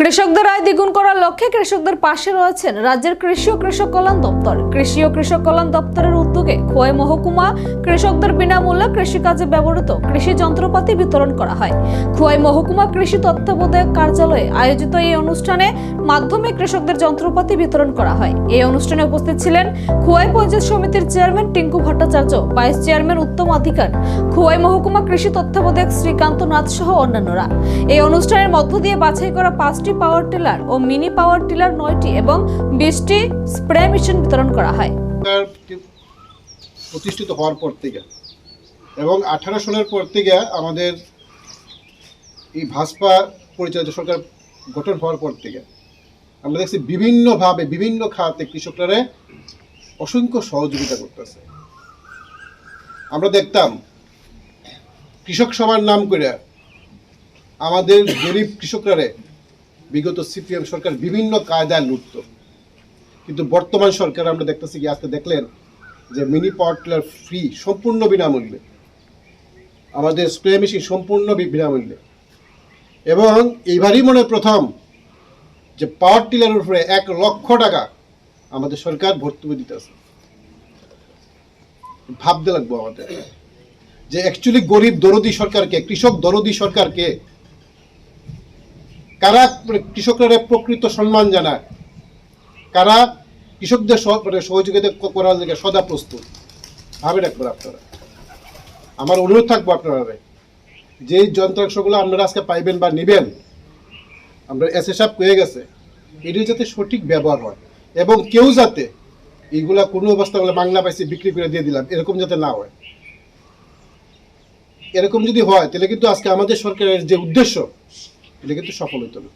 কৃষকদের আয় দ্বিগুণ করার লক্ষ্যে কৃষকদের পাশে রয়েছেন রাজ্যের কৃষি ও কৃষক কল্যাণ দপ্তর। কৃষি ও কৃষক কল্যাণ দপ্তরের উদ্যোগে খোয়াই মহকুমা কৃষকদের বিনামূল্যে কৃষিকাজে ব্যবহৃত কৃষি যন্ত্রপাতি বিতরণ করা হয়। খোয়াই মহকুমা কৃষি তত্ত্বাবধায়ক কার্যালয়ে আয়োজিত এই অনুষ্ঠানে মাধ্যমে কৃষকদের যন্ত্রপাতি বিতরণ করা হয়। এই অনুষ্ঠানে উপস্থিত ছিলেন খোয়াই পঞ্চায়েত সমিতির chairman Tinku Bhattacharya, vice chairman Uttam Adhikar Khowai মহকুমা কৃষি তত্ত্বাবধায়ক শ্রীকান্ত নাথ সহ অন্যান্যরা। এই অনুষ্ঠানের মধ্য দিয়ে বাছাই করা পাঁচটি পাওয়ার টিলার ও মিনি পাওয়ার টিলার নয়টি এবং বিশটি স্প্রে মেশিন বিতরণ করা হয়। প্রতিষ্ঠিত হওয়ার পর থেকে এবং আঠারো সালের পর থেকে আমাদের এই ভাজপা পরিচালিত সরকার গঠন হওয়ার পর থেকে আমরা দেখছি বিভিন্নভাবে, বিভিন্ন খাতে কৃষকরা অসংখ্য সহযোগিতা করতেছে। আমরা দেখতাম কৃষক সভার নাম করে আমাদের গরিব কৃষকরা বিগত সিপিএম সরকার বিভিন্ন কায়দায় লুটত। কিন্তু বর্তমান সরকার আমরা দেখতেছি কি, আজকে দেখলেন যে মিনি পাওয়ার টিলার ফ্রি সম্পূর্ণ বিনামূল্যে। আমাদের স্প্রে মেশিন সম্পূর্ণ বিনামূল্যে। এবং এইবারই মনে প্রথম যে পাওয়ার টিলারের উপরে এক লক্ষ টাকা আমাদের সরকার ভর্তুকি দিতেছে। ভাবতে লাগবো আমাদের। যে অ্যাকচুয়ালি গরিব দরদি সরকারকে, কৃষক দরদি সরকারকে কারা কৃষকরা প্রকৃত সম্মান জানায়? কারা কৃষকদের মানে সহযোগিতা করার জন্য সদা প্রস্তুত? ভাবে রাখবেন আপনারা। আমার অনুরোধ থাকব আপনারা যে যন্ত্রাংশগুলো আপনারা আজকে পাইবেন বা নেবেন, আমরা এস এস হয়ে গেছে, এটি যাতে সঠিক ব্যবহার হয় এবং কেউ যাতে এইগুলা কোনো অবস্থা বলে বাংলা পাইছি বিক্রি করে দিয়ে দিলাম, এরকম যাতে না হয়। এরকম যদি হয়, তাহলে কিন্তু আজকে আমাদের সরকারের যে উদ্দেশ্য, এটা কিন্তু সফল হতো না